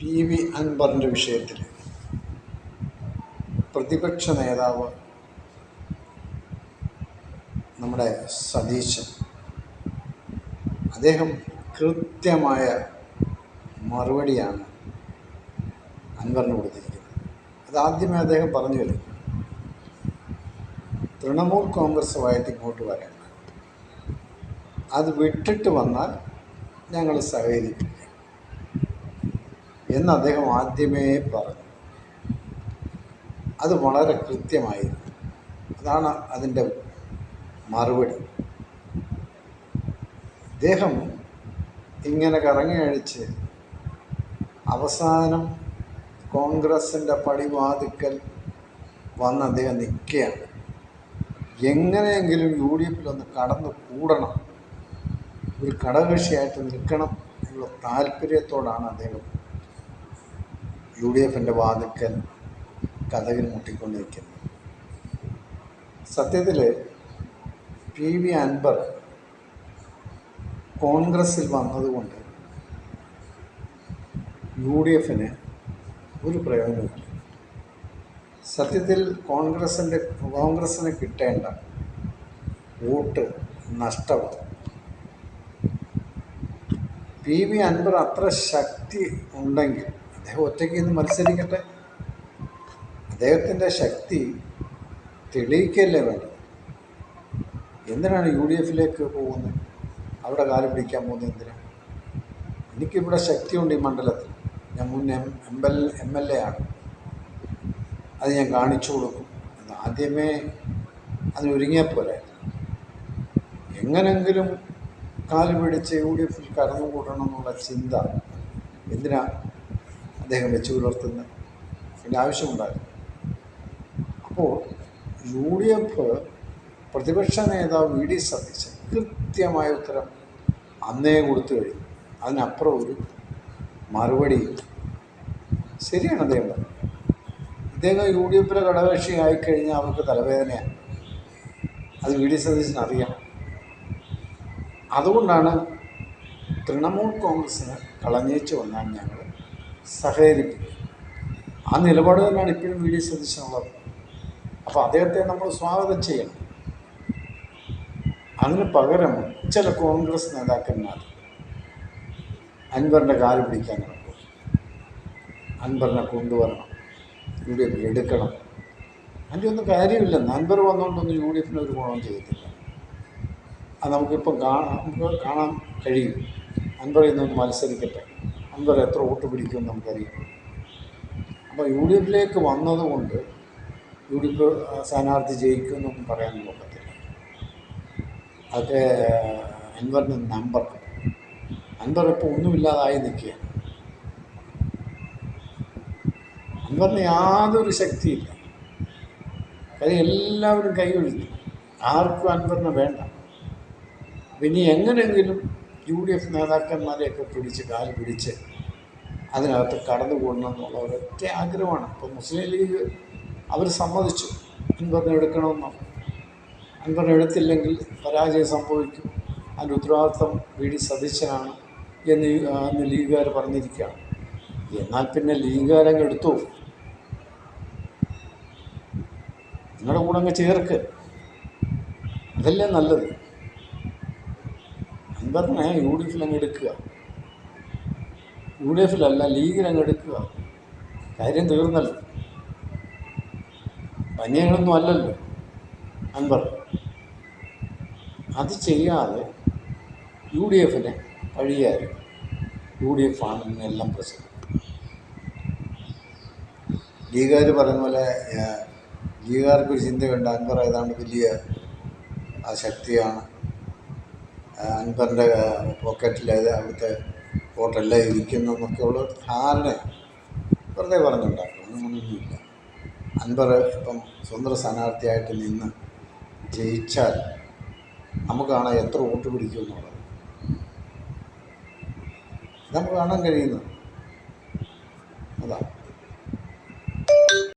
P V അൻവറിന്റെ വിഷയത്തിൽ പ്രതിപക്ഷ നേതാവ് നമ്മുടെ സതീശൻ. അദ്ദേഹം കൃത്യമായ മറുപടിയാണ് അൻവറിന് കൊടുത്തിരിക്കുന്നത്. അതാദ്യമേ അദ്ദേഹം പറഞ്ഞു വരും. തൃണമൂൽ കോൺഗ്രസുമായിട്ട് ഇങ്ങോട്ട് വരേണ്ട. അത് വിട്ടിട്ട് വന്നാൽ ഞങ്ങൾ സഹകരിക്കില്ല എന്ന് അദ്ദേഹം ആദ്യമേ പറഞ്ഞു. അത് വളരെ കൃത്യമായിരുന്നു. അതാണ് അതിന്റെ മറുപടി. അദ്ദേഹം ഇങ്ങനെ കറങ്ങി അഴിച്ച് അവസാനം കോൺഗ്രസിന്റെ പടിവാതിക്കൽ വന്ന് അദ്ദേഹം നിൽക്കുകയാണ്. എങ്ങനെയെങ്കിലും യു ഡി എഫിലൊന്ന് കടന്നു കൂടണം. ഒരു ഘടകകക്ഷിയായിട്ട് നിൽക്കണം എന്നുള്ള താല്പര്യത്തോടാണ് അദ്ദേഹം യു ഡി എഫിന്റെ വാതിക്കൽ കഥകിൽ മുട്ടിക്കൊണ്ടിരിക്കുന്നു. സത്യത്തിൽ പി വി അൻബർ കോൺഗ്രസ്സിൽ വന്നതുകൊണ്ട് യു ഡി എഫിന് ഒരു പ്രയോജനമില്ല സത്യത്തിൽ കോൺഗ്രസിന്റെ കോൺഗ്രസ്സിന് കിട്ടേണ്ട വോട്ട് നഷ്ടമാണ്. പി വി അൻവർ അത്ര ശക്തി ഉണ്ടെങ്കിൽ അദ്ദേഹം ഒറ്റയ്ക്ക് ഇന്ന് മത്സരിക്കട്ടെ? അദ്ദേഹത്തിന്റെ ശക്തി തെളിയിക്കല്ലേ വേണ്ടത്? എന്തിനാണ് യു ഡി എഫിലേക്ക് പോകുന്നത്? അവിടെ കാലം പിടിക്കാൻ പോകുന്നത് എന്തിനാണ് എനിക്കിവിടെ ശക്തിയുണ്ട് ഈ മണ്ഡലത്തിൽ. ഞാൻ മുൻ M M L M L A ആണ്. അത് ഞാൻ കാണിച്ചു കൊടുക്കും. ആദ്യമേ അതിനൊരുങ്ങിയ പോലെ എങ്ങനെങ്കിലും കാൽ പിടിച്ച് യു ഡി എഫിൽ കടന്നുകൂടണം എന്നുള്ള ചിന്ത എന്തിനാ അദ്ദേഹം വെച്ച് പുലർത്തുന്ന അതിന്റെ ആവശ്യമുണ്ടായിരുന്നു. അപ്പോൾ യു ഡി എഫ് പ്രതിപക്ഷ നേതാവ് വി ഡി സതീശൻ കൃത്യമായ ഉത്തരം അന്നേ കൊടുത്തു കഴിഞ്ഞു. അതിനപ്പുറം ഒരു മറുപടി ശരിയാണ് അദ്ദേഹം ഇദ്ദേഹം യു ഡി എഫിലെ ഘടകകക്ഷി ആയിക്കഴിഞ്ഞാൽ അവർക്ക് തലവേദനയാണ്. അത് വി ഡി സതീശന് അറിയാം. അതുകൊണ്ടാണ് തൃണമൂൽ കോൺഗ്രസ്സിന് കളഞ്ഞേച്ച് വന്നാൽ ഞങ്ങൾ സഹകരിപ്പിക്കും ആ നിലപാട് തന്നെയാണ് ഇപ്പോഴും വീഡിയോ സതീശനുള്ളത് അപ്പോൾ അദ്ദേഹത്തെ നമ്മൾ സ്വാഗതം ചെയ്യണം. അതിന് പകരം ചില കോൺഗ്രസ് നേതാക്കന്മാർ അൻവറിന്റെ കാൽ പിടിക്കാൻ നടക്കും അൻവറിനെ കൊണ്ടുവരണം. യു ഡി എഫിൽ എടുക്കണം. അതിന്റെ ഒന്നും കാര്യമില്ല. അൻവർ വന്നുകൊണ്ടൊന്നും യു ഡി എഫിന് ഒരു ഗുണം ചെയ്തിട്ടില്ല അത് നമുക്കിപ്പം കാണാൻ നമുക്ക് കാണാൻ കഴിയും. അൻവർ ഇന്നൊന്ന് മത്സരിക്കട്ടെ. അൻവർ എത്ര വോട്ട് പിടിക്കുമെന്ന് നമുക്കറിയാം. അപ്പോൾ യു ഡി എഫിലേക്ക് വന്നതുകൊണ്ട് യു ഡി എഫ് സ്ഥാനാർത്ഥി ജയിക്കുമെന്നൊന്നും പറയാൻ നോക്കത്തില്ല അതൊക്കെ അൻവറിന്റെ നമ്പർ അൻവർ ഇപ്പോൾ ഒന്നുമില്ലാതായി നിൽക്കുകയാണ്. അൻവറിന് യാതൊരു ശക്തിയില്ല. കാര്യം എല്ലാവരും കൈയൊഴിഞ്ഞു ആർക്കും അൻവറിനെ വേണ്ട. പിന്നെ എങ്ങനെയെങ്കിലും യു ഡി എഫ് നേതാക്കന്മാരെയൊക്കെ പിടിച്ച് കാൽ പിടിച്ച് അതിനകത്ത് കടന്നു കൂടണം എന്നുള്ള ഒരൊറ്റ ആഗ്രഹമാണ്. ഇപ്പോൾ മുസ്ലിം ലീഗ് അവർ സമ്മതിച്ചു. അൻവറിനെ എടുക്കണമെന്നാണ് അൻവറിനെ എടുത്തില്ലെങ്കിൽ പരാജയം സംഭവിക്കും. അതിന്റെ ഉത്തരവാദിത്വം വി ഡി സതീശനാണ് എന്ന് അന്ന് ലീഗുകാർ പറഞ്ഞിരിക്കുകയാണ്. എന്നാൽ പിന്നെ ലീഗുകാരങ്ങ് എടുത്തു. നിങ്ങളുടെ കൂടെ അങ്ങ് ചേർക്ക്. അതല്ലേ നല്ലത്? അൻവറിനെ യു ഡി എഫിൽ അങ്ങ് എടുക്കുക. യു ഡി എഫിലല്ല ലീഗിൽ അങ്ങ് എടുക്കുക. കാര്യം തീർന്നല്ലോ. പനിയങ്ങളൊന്നും അല്ലല്ലോ അൻവർ. അത് ചെയ്യാതെ യു ഡി എഫിനെ പഴിയാരും യു ഡി എഫ് ആണ് എല്ലാം പ്രശ്നം. ലീഗുകാർ പറയുന്ന പോലെ ലീഗുകാർക്കൊരു ചിന്തയുണ്ട് അൻവർ ഏതാണ്ട് വലിയ ആ ശക്തിയാണ്. അൻവറിന്റെ പോക്കറ്റിൽ അത് അവിടുത്തെ വോട്ടെല്ലാം ഇരിക്കുന്നു എന്നൊക്കെയുള്ള ഒരു ധാരണ വെറുതെ പറഞ്ഞുണ്ടാക്കും അങ്ങനെയൊന്നുമില്ല. അൻവർ ഇപ്പം സ്വന്തം സ്ഥാനാർത്ഥിയായിട്ട് നിന്ന് ജയിച്ചാൽ നമുക്ക് കാണാം എത്ര വോട്ട് പിടിക്കും എന്നുള്ളത്. നമുക്ക് കാണാൻ കഴിയുന്നത്. അതാണ്